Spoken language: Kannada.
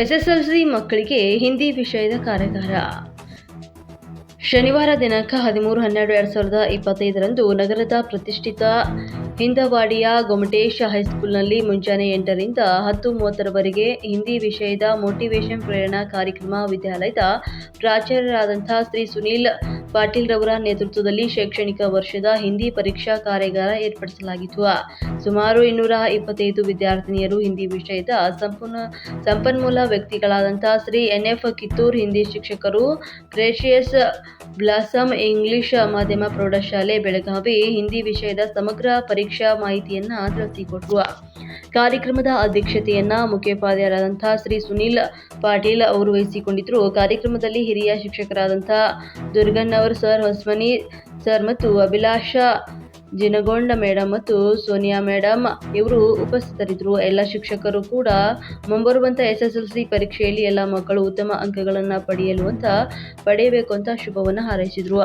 ಎಸ್ಎಸ್ಎಲ್ಸಿ ಮಕ್ಕಳಿಗೆ ಹಿಂದಿ ವಿಷಯದ ಕಾರ್ಯಾಗಾರ. ಶನಿವಾರ ದಿನಾಂಕ ಹದಿಮೂರು ಹನ್ನೆರಡು ಎರಡು ಸಾವಿರದ ಇಪ್ಪತ್ತೈದರಂದು ನಗರದ ಪ್ರತಿಷ್ಠಿತ ಹಿಂದವಾಡಿಯ ಗೊಮಟೇಶ್ ಹೈಸ್ಕೂಲ್ನಲ್ಲಿ ಮುಂಜಾನೆ ಎಂಟರಿಂದ ಹತ್ತು ಮೂವತ್ತರವರೆಗೆ ಹಿಂದಿ ವಿಷಯದ ಮೋಟಿವೇಶನ್ ಪ್ರೇರಣಾ ಕಾರ್ಯಕ್ರಮ ವಿದ್ಯಾಲಯದ ಪ್ರಾಚಾರ್ಯರಾದಂಥ ಶ್ರೀ ಸುನೀಲ್ ಪಾಟೀಲ್ ರವರ ನೇತೃತ್ವದಲ್ಲಿ ಶೈಕ್ಷಣಿಕ ವರ್ಷದ ಹಿಂದಿ ಪರೀಕ್ಷಾ ಕಾರ್ಯಾಗಾರ ಏರ್ಪಡಿಸಲಾಗಿತ್ತು. ಸುಮಾರು ಇನ್ನೂರ ಇಪ್ಪತ್ತೈದು ವಿದ್ಯಾರ್ಥಿನಿಯರು ಹಿಂದಿ ವಿಷಯದ ಸಂಪೂರ್ಣ ಸಂಪನ್ಮೂಲ ವ್ಯಕ್ತಿಗಳಾದಂತಹ ಶ್ರೀ ಎನ್ ಎಫ್ ಕಿತ್ತೂರ್ ಹಿಂದಿ ಶಿಕ್ಷಕರು ಪ್ರೇಷಿಯಸ್ ಬ್ಲಾಸಮ್ ಇಂಗ್ಲಿಷ್ ಮಾಧ್ಯಮ ಪ್ರೌಢಶಾಲೆ ಬೆಳಗಾವಿ ಹಿಂದಿ ವಿಷಯದ ಸಮಗ್ರ ಪರೀಕ್ಷಾ ಮಾಹಿತಿಯನ್ನ ತಿಳಿಸಿಕೊಟ್ಟುವ ಕಾರ್ಯಕ್ರಮದ ಅಧ್ಯಕ್ಷತೆಯನ್ನ ಮುಖ್ಯೋಪಾಧ್ಯಾಯರಾದಂತಹ ಶ್ರೀ ಸುನೀಲ್ ಪಾಟೀಲ್ ಅವರು ವಹಿಸಿಕೊಂಡಿದ್ದರು ಕಾರ್ಯಕ್ರಮದಲ್ಲಿ ಹಿರಿಯ ಶಿಕ್ಷಕರಾದಂಥ ದುರ್ಗನ್ನವರ್ ಸರ್ ಹೊಸ್ಮನಿ ಸರ್ ಮತ್ತು ಅಭಿಲಾಷ ಜಿನಗೊಂಡ ಮೇಡಮ್ ಮತ್ತು ಸೋನಿಯಾ ಮೇಡಮ್ ಇವರು ಉಪಸ್ಥಿತರಿದ್ದರು. ಎಲ್ಲ ಶಿಕ್ಷಕರು ಕೂಡ ಮುಂಬರುವಂಥ ಎಸ್ ಎಸ್ ಎಲ್ ಸಿ ಪರೀಕ್ಷೆಯಲ್ಲಿ ಎಲ್ಲ ಮಕ್ಕಳು ಉತ್ತಮ ಅಂಕಗಳನ್ನು ಪಡೆಯಲು ಅಂತ ಪಡೆಯಬೇಕು ಅಂತ ಶುಭವನ್ನು ಹಾರೈಸಿದರು.